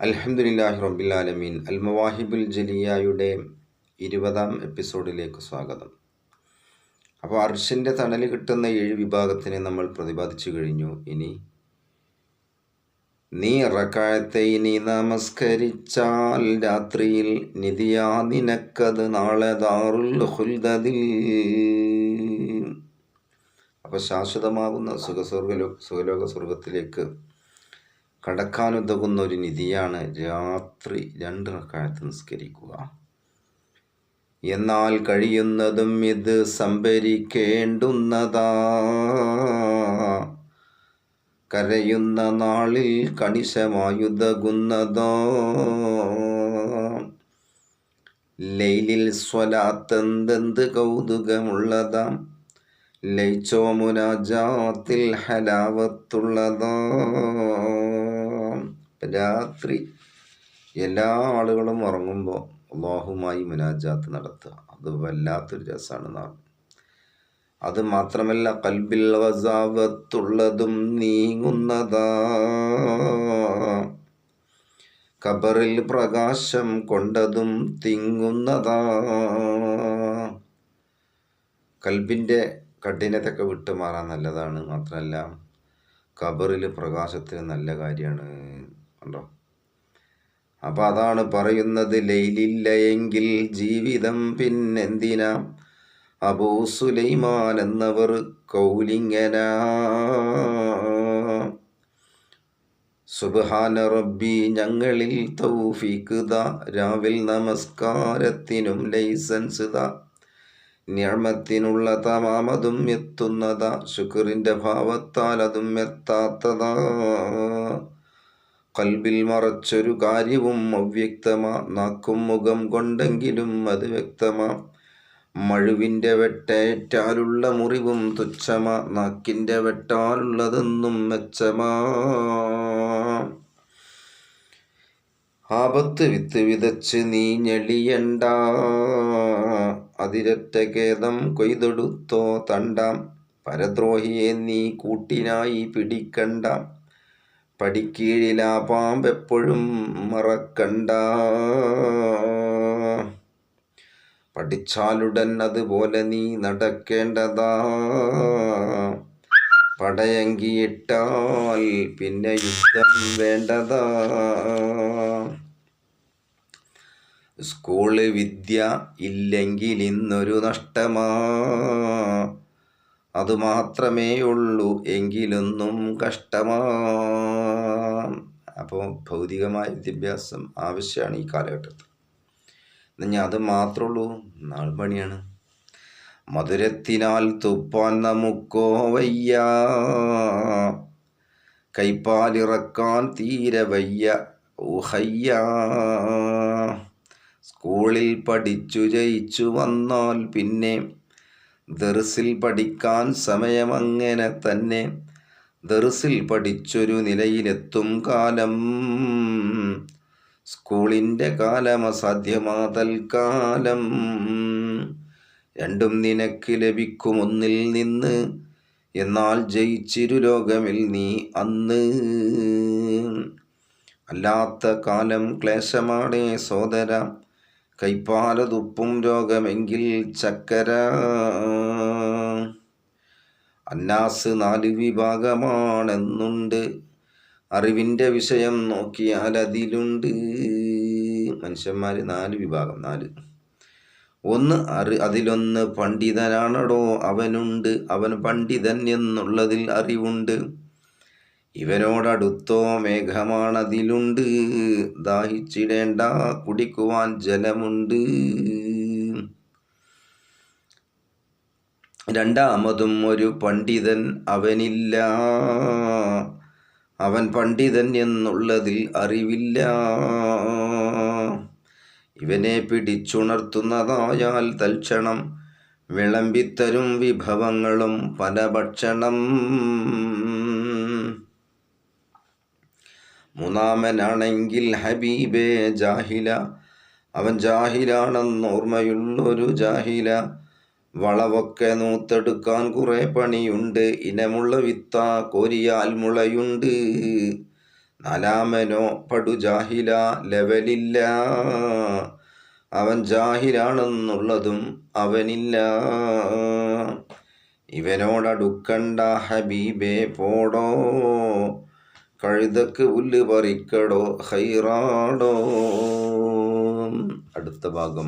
അൽഹംദുലില്ലാഹി റബ്ബിൽ ആലമീൻ. അൽ മവാഹിബുൽ ജലിയായുടെ ഇരുപതാം എപ്പിസോഡിലേക്ക് സ്വാഗതം. അപ്പോൾ അർഷിന്റെ തണൽ കിട്ടുന്ന ഏഴ് വിഭാഗത്തിനെ നമ്മൾ പ്രതിപാദിച്ചു കഴിഞ്ഞു. ഇനി നീ ഇറക്കാഴത്തെ ഇനി നമസ്കരിച്ചാൽ രാത്രിയിൽ നിധിയാ നിനക്കത് നാളെ ദാറുൽ ഹുൽദതിൽ. അപ്പോൾ ശാശ്വതമാകുന്ന സുഖസ്വർഗലോ സുഖലോക സ്വർഗത്തിലേക്ക് കടക്കാനുതകുന്ന ഒരു നിധിയാണ് രാത്രി രണ്ട് റക്കായത്ത് നിസ്കരിക്കുക. എന്നാൽ കഴിയുന്നതും ഇത് സംഭരിക്കേണ്ടുന്നതാ. കരയുന്ന നാളിൽ കണിശമായുതകുന്നതോ. ലൈലിൽ സ്വലാത്തെന്തെന്ത് കൗതുകമുള്ളതാം. ലൈച്ചോ മുനാജാത്തിൽ ഹലാവത്തുള്ളതോ. രാത്രി എല്ലാ ആളുകളും ഉറങ്ങുമ്പോൾ അള്ളാഹുമായി മുനാജാത്ത് നടത്തുക. അത് വല്ലാത്തൊരു രസമാണ് അത് മാത്രമല്ല കൽബിൽ വസാവത്തുള്ളതും നീങ്ങുന്നതാ. കബറിൽ പ്രകാശം കൊണ്ടതും തിങ്ങുന്നതാ. കൽബിന്റെ കഠിനതൊക്കെ വിട്ടുമാറാൻ നല്ലതാണ്. മാത്രമല്ല കബറിൽ പ്രകാശത്തിന് നല്ല കാര്യമാണ്. കണ്ടോ അപ്പം അതാണ് പറയുന്നത് ലൈലില്ല എങ്കിൽ ജീവിതം പിന്നെന്തിനാ? അബൂ സുലൈമാൻ എന്നവർ കൗലിങ്ങന. സുബാന റബ്ബി ഞങ്ങളിൽ തൗഫീഖ് രാവിൽ നമസ്കാരത്തിനും ലൈസൻസ് താ ഞാമത്തിനുള്ള തമാമതും എത്തുന്നതാ. ശുക്രിന്റെ ഭാവത്താൽ അതും എത്താത്തതാ. കൽബിൽ മറച്ചൊരു കാര്യവും അവ്യക്തമാ. നാക്കും മുഖം കൊണ്ടെങ്കിലും അത് വ്യക്തമാ. മഴുവിന്റെ വെട്ടേറ്റാലുള്ള മുറിവും തുച്ഛമാ. നാക്കിന്റെ വെട്ടാലുള്ളതെന്നും മെച്ചമാ. ആപത്ത് വിത്ത് വിതച്ച് നീ ഞെളിയണ്ട. അതിരറ്റ ഖേദം കൊയ്തെടുത്തോ തണ്ടാം. പരദ്രോഹിയെ നീ കൂട്ടിനായി പിടിക്കണ്ട. പടിക്കീഴിലാ പാമ്പെപ്പോഴും മറക്കണ്ട. പഠിച്ചാലുടൻ അതുപോലെ നീ നടക്കേണ്ടതാ. പടയങ്കിയിട്ടാൽ പിന്നെ യുദ്ധം വേണ്ടതാ. സ്കൂൾ വിദ്യ ഇല്ലെങ്കിൽ ഇന്നൊരു നഷ്ടമാ. അതുമാത്രമേ ഉള്ളൂ എങ്കിലൊന്നും കഷ്ടമാ. അപ്പോൾ ഭൗതികമായ വിദ്യാഭ്യാസം ആവശ്യമാണ് ഈ കാലഘട്ടത്തിൽ. എന്നാൽ അത് മാത്രമേ ഉള്ളൂ. നാൾ പണിയാണ്. മധുരത്തിനാൽ തുപ്പാൻ നമുക്കോ വയ്യ. കൈപ്പാലിറക്കാൻ തീരെ വയ്യ. ഊഹയ്യ സ്കൂളിൽ പഠിച്ചു ജയിച്ചു വന്നാൽ പിന്നെ ദർസിൽ പഠിക്കാൻ സമയമങ്ങനെ തന്നെ. ദർസിൽ പഠിച്ചൊരു നിലയിലെത്തും കാലം. സ്കൂളിന്റെ കാലം അസാധ്യമാ കാലം. രണ്ടും നിനക്ക് ലഭിക്കും ഒന്നിൽ നിന്ന്. എന്നാൽ ജയിച്ചിരു ലോകമിൽ നീ അന്ന്. അല്ലാത്ത കാലം ക്ലേശമാണേ സോദര. കൈപ്പാലതുപ്പും രോഗമെങ്കിൽ ചക്കര. അന്നാസ് നാല് വിഭാഗമാണെന്നുണ്ട്. അറിവിന്റെ വിഷയം നോക്കിയാൽ അതിലുണ്ട്. മനുഷ്യന്മാർ നാല് വിഭാഗം നാല്. ഒന്ന് അറി അതിലൊന്ന് പണ്ഡിതനാണടോ അവനുണ്ട്. അവൻ പണ്ഡിതൻ എന്നുള്ളതിൽ അറിവുണ്ട്. ഇവനോടടുത്തോ മേഘമാണതിലുണ്ട്. ദാഹിച്ചിടേണ്ട കുടിക്കുവാൻ ജലമുണ്ട്. രണ്ടാമതും ഒരു പണ്ഡിതൻ അവനില്ല. അവൻ പണ്ഡിതൻ എന്നുള്ളതിൽ അറിവില്ല. ഇവനെ പിടിച്ചുണർത്തുന്നതായാൽ തൽക്ഷണം വിളമ്പിത്തരും വിഭവങ്ങളും പല ഭക്ഷണം മൂന്നാമനാണെങ്കിൽ ഹബീബേ ജാഹില. അവൻ ജാഹിലാണെന്നോർമ്മയുള്ളൊരു ജാഹില. വളവൊക്കെ നൂത്തെടുക്കാൻ കുറേ പണിയുണ്ട്. ഇനമുള്ള വിത്ത കോരിയാൽ മുളയുണ്ട്. നാലാമനോ പടു ജാഹില ലെവലില്ല. അവൻ ജാഹിലാണെന്നുള്ളതും അവനില്ല. ഇവനോടടുക്കണ്ട ഹബീബേ പോടോ. കഴുതക്ക് പുല്ല് പറിക്കടോ ഹൈറാടോ. അടുത്ത ഭാഗം.